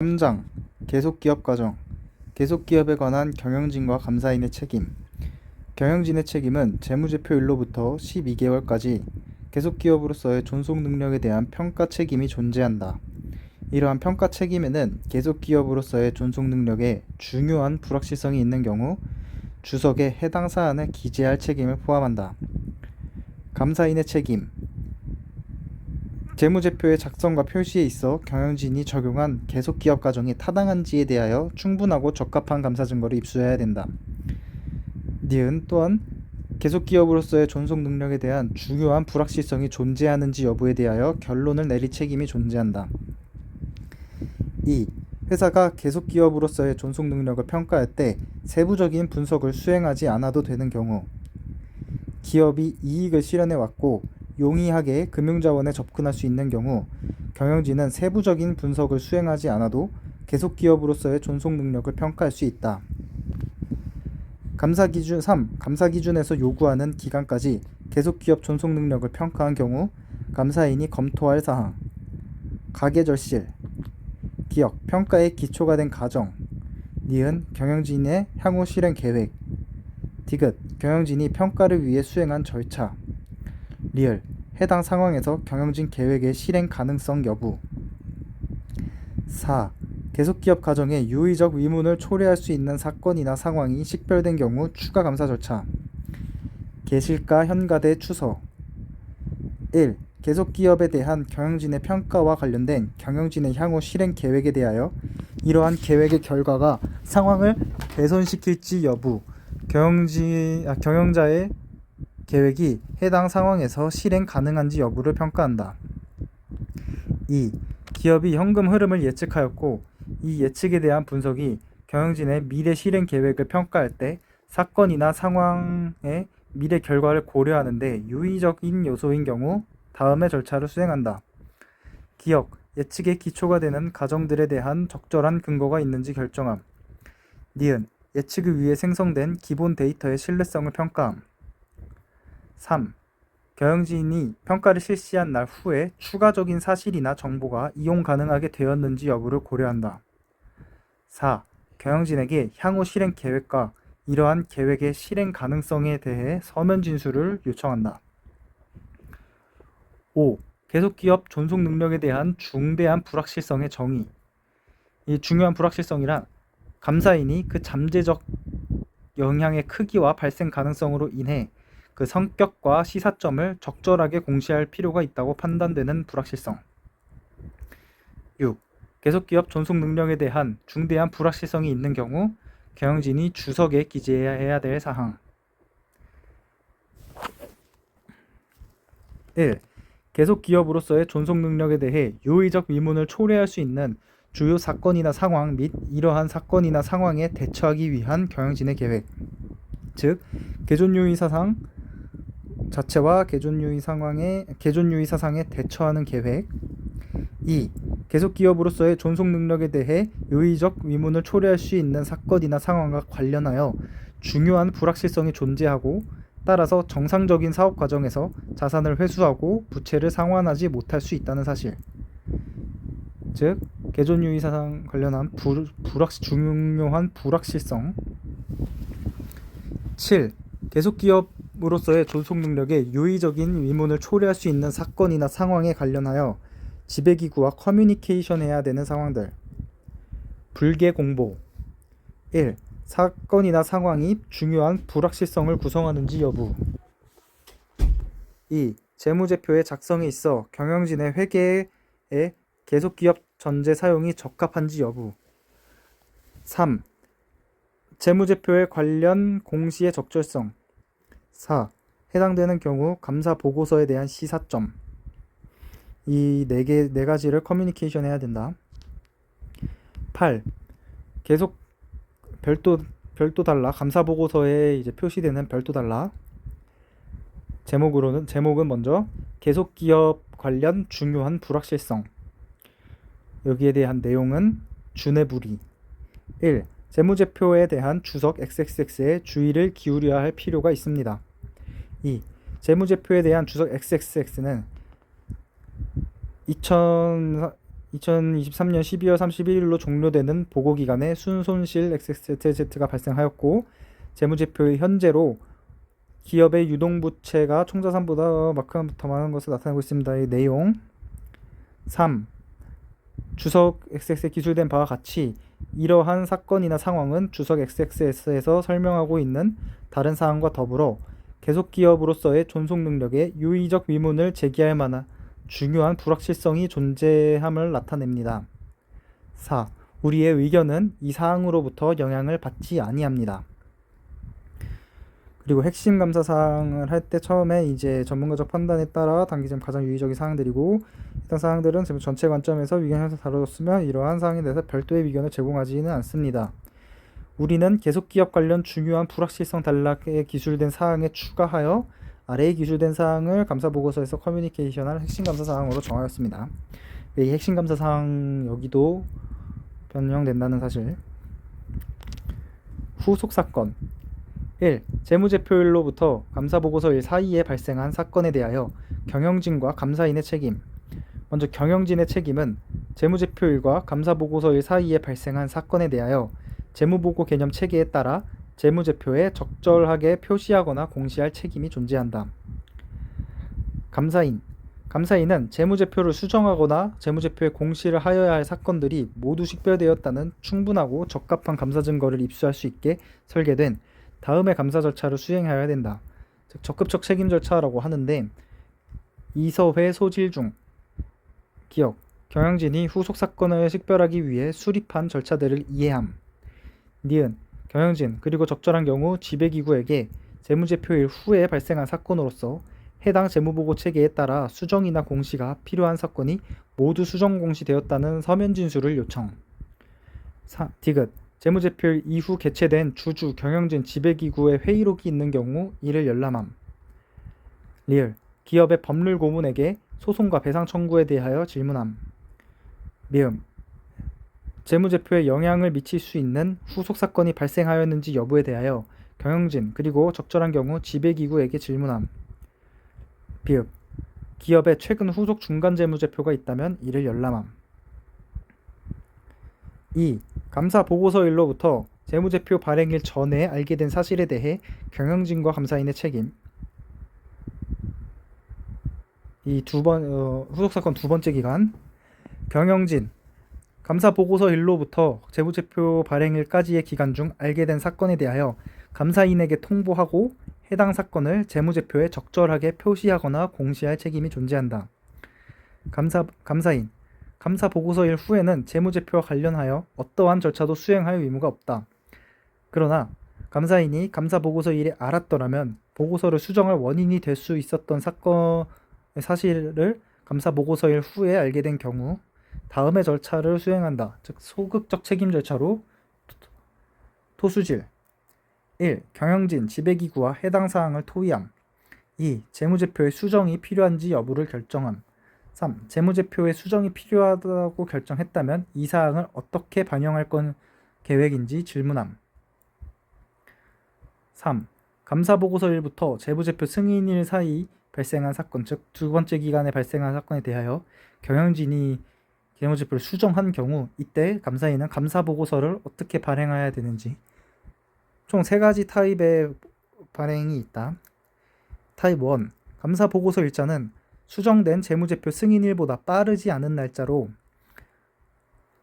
3장 계속기업 과정 계속기업에 관한 경영진과 감사인의 책임 경영진의 책임은 재무제표일로부터 12개월까지 계속기업으로서의 존속 능력에 대한 평가 책임이 존재한다. 이러한 평가 책임에는 계속기업으로서의 존속 능력에 중요한 불확실성이 있는 경우 주석에 해당 사안을 기재할 책임을 포함한다. 감사인의 책임 재무제표의 작성과 표시에 있어 경영진이 적용한 계속 기업 과정이 타당한지에 대하여 충분하고 적합한 감사 증거를 입수해야 된다. 니은 또한 계속 기업으로서의 존속 능력에 대한 중요한 불확실성이 존재하는지 여부에 대하여 결론을 내릴 책임이 존재한다. 2. 회사가 계속 기업으로서의 존속 능력을 평가할 때 세부적인 분석을 수행하지 않아도 되는 경우 기업이 이익을 실현해 왔고 용이하게 금융자원에 접근할 수 있는 경우 경영진은 세부적인 분석을 수행하지 않아도 계속 기업으로서의 존속 능력을 평가할 수 있다. 감사 기준 3. 감사 기준에서 요구하는 기간까지 계속 기업 존속 능력을 평가한 경우 감사인이 검토할 사항 가계 절실 기억 평가의 기초가 된 가정 니은 경영진의 향후 실행 계획 디귿 경영진이 평가를 위해 수행한 절차 리얼 해당 상황에서 경영진 계획의 실행 가능성 여부 4. 계속기업 가정에 유의적 의문을 초래할 수 있는 사건이나 상황이 식별된 경우 추가 감사 절차 계실가 현가대 추서 1. 계속기업에 대한 경영진의 평가와 관련된 경영진의 향후 실행 계획에 대하여 이러한 계획의 결과가 상황을 개선시킬지 여부 경영진 아, 경영자의 계획이 해당 상황에서 실행 가능한지 여부를 평가한다. 2. 기업이 현금 흐름을 예측하였고 이 예측에 대한 분석이 경영진의 미래 실행 계획을 평가할 때 사건이나 상황의 미래 결과를 고려하는데 유의적인 요소인 경우 다음의 절차를 수행한다. 기억, 예측의 기초가 되는 가정들에 대한 적절한 근거가 있는지 결정함. 니은, 예측을 위해 생성된 기본 데이터의 신뢰성을 평가함. 3. 경영진이 평가를 실시한 날 후에 추가적인 사실이나 정보가 이용 가능하게 되었는지 여부를 고려한다. 4. 경영진에게 향후 실행 계획과 이러한 계획의 실행 가능성에 대해 서면 진술을 요청한다. 5. 계속기업 존속 능력에 대한 중대한 불확실성의 정의. 이 중요한 불확실성이란 감사인이 그 잠재적 영향의 크기와 발생 가능성으로 인해 그 성격과 시사점을 적절하게 공시할 필요가 있다고 판단되는 불확실성. 6. 계속기업 존속 능력에 대한 중대한 불확실성이 있는 경우 경영진이 주석에 기재해야 될 사항. 1. 계속 기업으로서의 존속 능력에 대해 유의적 의문을 초래할 수 있는 주요 사건이나 상황 및 이러한 사건이나 상황에 대처하기 위한 경영진의 계획. 즉, 개존유의 사상 자체와 개존유의 상황에 개존유의 사상에 대처하는 계획. 2. 계속 기업으로서의 존속 능력에 대해 유의적 의문을 초래할 수 있는 사건이나 상황과 관련하여 중요한 불확실성이 존재하고 따라서 정상적인 사업 과정에서 자산을 회수하고 부채를 상환하지 못할 수 있다는 사실. 즉, 개존유의 사상 관련한 불, 불확 중요한 불확실성. 7. 계속 기업 으로서의 존속 능력에 유의적인 의문을 초래할 수 있는 사건이나 상황에 관련하여 지배기구와 커뮤니케이션 해야 되는 상황들. 불계 공보. 1. 사건이나 상황이 중요한 불확실성을 구성하는지 여부. 2. 재무제표의 작성에 있어 경영진의 회계에 계속기업 전제 사용이 적합한지 여부. 3. 재무제표의 관련 공시의 적절성. 4. 해당되는 경우 감사 보고서에 대한 시사점. 이 네 개 네 가지를 커뮤니케이션 해야 된다. 8. 계속 별도 별도 달라 감사 보고서에 이제 표시되는 별도 달라 제목으로는 제목은 먼저 계속 기업 관련 중요한 불확실성 여기에 대한 내용은 주내부리 1. 재무제표에 대한 주석 XXX에 주의를 기울여야 할 필요가 있습니다. 2. 재무제표에 대한 주석 XXX는 2000 2023년 12월 31일로 종료되는 보고 기간에 순손실 XXZ가 발생하였고 재무제표의 현재로 기업의 유동부채가 총자산보다 만큼 더 많은 것을 나타내고 있습니다. 이 내용 3. 주석 XX에 기술된 바와 같이 이러한 사건이나 상황은 주석 XX에서 설명하고 있는 다른 사항과 더불어 계속 기업으로서의 존속 능력에 유의적 위문을 제기할 만한 중요한 불확실성이 존재함을 나타냅니다. 4. 우리의 의견은 이 사항으로부터 영향을 받지 아니합니다. 그리고 핵심 감사 사항을 할 때 처음에 이제 전문가적 판단에 따라 당기점 가장 유의적인 사항들이고 이런 사항들은 전체 관점에서 위견에서 다뤄졌으면 이러한 사항에 대해서 별도의 위견을 제공하지는 않습니다. 우리는 계속 기업 관련 중요한 불확실성 단락에 기술된 사항에 추가하여 아래에 기술된 사항을 감사 보고서에서 커뮤니케이션할 핵심 감사 사항으로 정하였습니다. 이 핵심 감사 사항 여기도 변경된다는 사실. 후속 사건 1. 재무제표일로부터 감사보고서일 사이에 발생한 사건에 대하여 경영진과 감사인의 책임 먼저 경영진의 책임은 재무제표일과 감사보고서일 사이에 발생한 사건에 대하여 재무보고 개념 체계에 따라 재무제표에 적절하게 표시하거나 공시할 책임이 존재한다. 감사인 감사인은 재무제표를 수정하거나 재무제표에 공시를 하여야 할 사건들이 모두 식별되었다는 충분하고 적합한 감사 증거를 입수할 수 있게 설계된 다음의 감사 절차를 수행해야 된다. 즉 적극적 책임 절차라고 하는데 이서회 소질 중 기억 경영진이 후속 사건을 식별하기 위해 수립한 절차들을 이해함. 니은 경영진 그리고 적절한 경우 지배기구에게 재무제표일 후에 발생한 사건으로서 해당 재무보고 체계에 따라 수정이나 공시가 필요한 사건이 모두 수정 공시되었다는 서면 진술을 요청. 사, 디귿 재무제표일 이후 개최된 주주 경영진 지배기구의 회의록이 있는 경우 이를 열람함. 리얼 기업의 법률 고문에게 소송과 배상 청구에 대하여 질문함. 미음 재무제표에 영향을 미칠 수 있는 후속 사건이 발생하였는지 여부에 대하여 경영진 그리고 적절한 경우 지배기구에게 질문함. 비읍 기업의 최근 후속 중간 재무제표가 있다면 이를 열람함. 2. 감사 보고서일로부터 재무제표 발행일 전에 알게 된 사실에 대해 경영진과 감사인의 책임. 이 두 번 어, 후속 사건 두 번째 기간 경영진 감사 보고서일로부터 재무제표 발행일까지의 기간 중 알게 된 사건에 대하여 감사인에게 통보하고 해당 사건을 재무제표에 적절하게 표시하거나 공시할 책임이 존재한다. 감사 감사인 감사 보고서일 후에는 재무제표와 관련하여 어떠한 절차도 수행할 의무가 없다. 그러나 감사인이 감사 보고서 일에 알았더라면 보고서를 수정할 원인이 될 수 있었던 사건의 사실을 감사 보고서일 후에 알게 된 경우 다음의 절차를 수행한다. 즉 소극적 책임 절차로 토수질 1. 경영진 지배기구와 해당 사항을 토의함 2. 재무제표의 수정이 필요한지 여부를 결정함 3. 재무제표의 수정이 필요하다고 결정했다면 이 사항을 어떻게 반영할 건 계획인지 질문함. 3. 감사보고서 일부터 재무제표 승인일 사이 발생한 사건, 즉 두 번째 기간에 발생한 사건에 대하여 경영진이 재무제표를 수정한 경우 이때 감사인은 감사 보고서를 어떻게 발행해야 되는지 총 세 가지 타입의 발행이 있다. 타입 1. 감사 보고서 일자는 수정된 재무제표 승인일보다 빠르지 않은 날짜로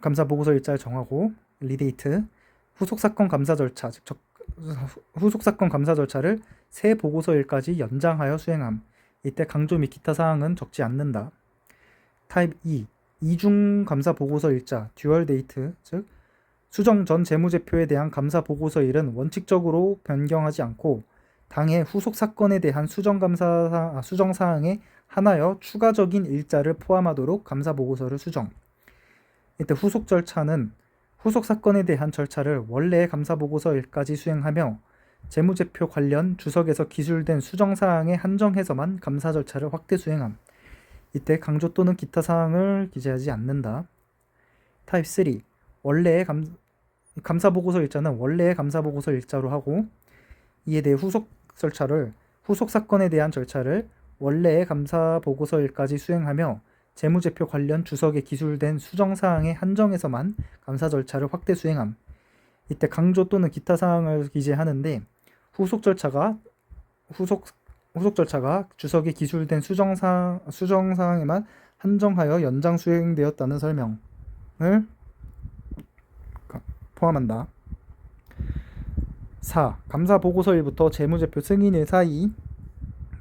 감사 보고서 일자를 정하고 리데이트 후속 사건 감사 절차 즉 적, 후속 사건 감사 절차를 새 보고서일까지 연장하여 수행함. 이때 강조 및 기타 사항은 적지 않는다. 타입 2 이중 감사 보고서 일자 듀얼 데이트 즉 수정 전 재무제표에 대한 감사 보고서 일은 원칙적으로 변경하지 않고 당해 후속 사건에 대한 수정 감사 아, 수정 사항에 하나여 추가적인 일자를 포함하도록 감사 보고서를 수정. 이때 후속 절차는 후속 사건에 대한 절차를 원래의 감사 보고서일까지 수행하며 재무제표 관련 주석에서 기술된 수정 사항에 한정해서만 감사 절차를 확대 수행함. 이때 강조 또는 기타 사항을 기재하지 않는다. 타입 3. 원래의 감, 감사 보고서 일자는 원래의 감사 보고서 일자로 하고 이에 대해 후속 절차를 후속 사건에 대한 절차를 원래의 감사 보고서일까지 수행하며 재무제표 관련 주석에 기술된 수정 사항의 한정에서만 감사 절차를 확대 수행함. 이때 강조 또는 기타 사항을 기재하는데 후속 절차가 후속 후속 절차가 주석에 기술된 수정 사 수정 사항에만 한정하여 연장 수행되었다는 설명을 포함한다. 4. 감사 보고서일부터 재무제표 승인일 사이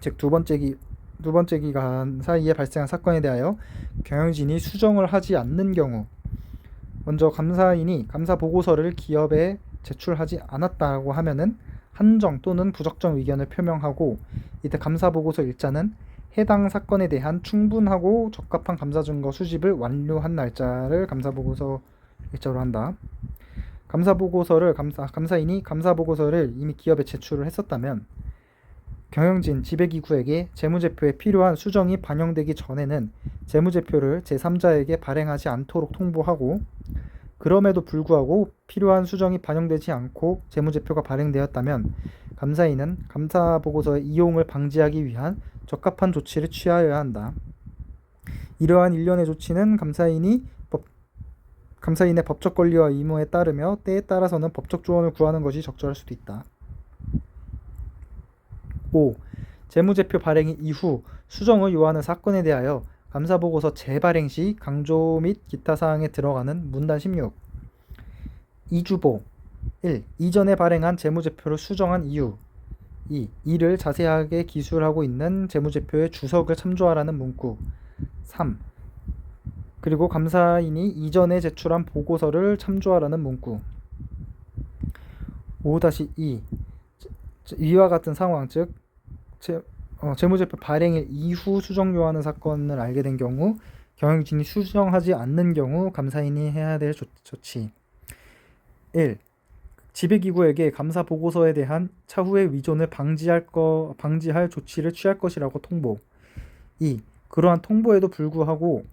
즉 두 번째 기, 두 번째 기간 사이에 발생한 사건에 대하여 경영진이 수정을 하지 않는 경우 먼저 감사인이 감사 보고서를 기업에 제출하지 않았다고 하면은 한정 또는 부적정 의견을 표명하고 이때 감사 보고서 일자는 해당 사건에 대한 충분하고 적합한 감사 증거 수집을 완료한 날짜를 감사 보고서 일자로 한다. 감사 보고서를 감사 감사인이 감사 보고서를 이미 기업에 제출을 했었다면 경영진 지배기구에게 재무제표에 필요한 수정이 반영되기 전에는 재무제표를 제3자에게 발행하지 않도록 통보하고 그럼에도 불구하고 필요한 수정이 반영되지 않고 재무제표가 발행되었다면 감사인은 감사 보고서의 이용을 방지하기 위한 적합한 조치를 취하여야 한다. 이러한 일련의 조치는 감사인이 법, 감사인의 법적 권리와 의무에 따르며 때에 따라서는 법적 조언을 구하는 것이 적절할 수도 있다. 5. 재무제표 발행 이후 수정을 요하는 사건에 대하여 감사보고서 재발행 시 강조 및 기타 사항에 들어가는 문단 16 이주보. 1. 이전에 발행한 재무제표를 수정한 이유. 2. 이를 자세하게 기술하고 있는 재무제표의 주석을 참조하라는 문구. 3. 그리고 감사인이 이전에 제출한 보고서를 참조하라는 문구. 5-2 이와 같은 상황. 즉 재, 어, 재무제표 발행일 이후 수정 요하는 사건을 알게 된 경우 경영진이 수정하지 않는 경우 감사인이 해야 될 조, 조치 1. 지배기구에게 감사 보고서에 대한 차후의 위존을 방지할 거 방지할 조치를 취할 것이라고 통보 2. 그러한 통보에도 불구하고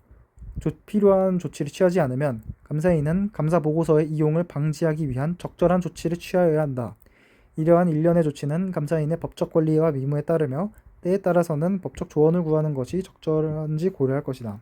조, 필요한 조치를 취하지 않으면 감사인은 감사 보고서의 이용을 방지하기 위한 적절한 조치를 취하여야 한다. 이러한 일련의 조치는 감사인의 법적 권리와 의무에 따르며 때에 따라서는 법적 조언을 구하는 것이 적절한지 고려할 것이다.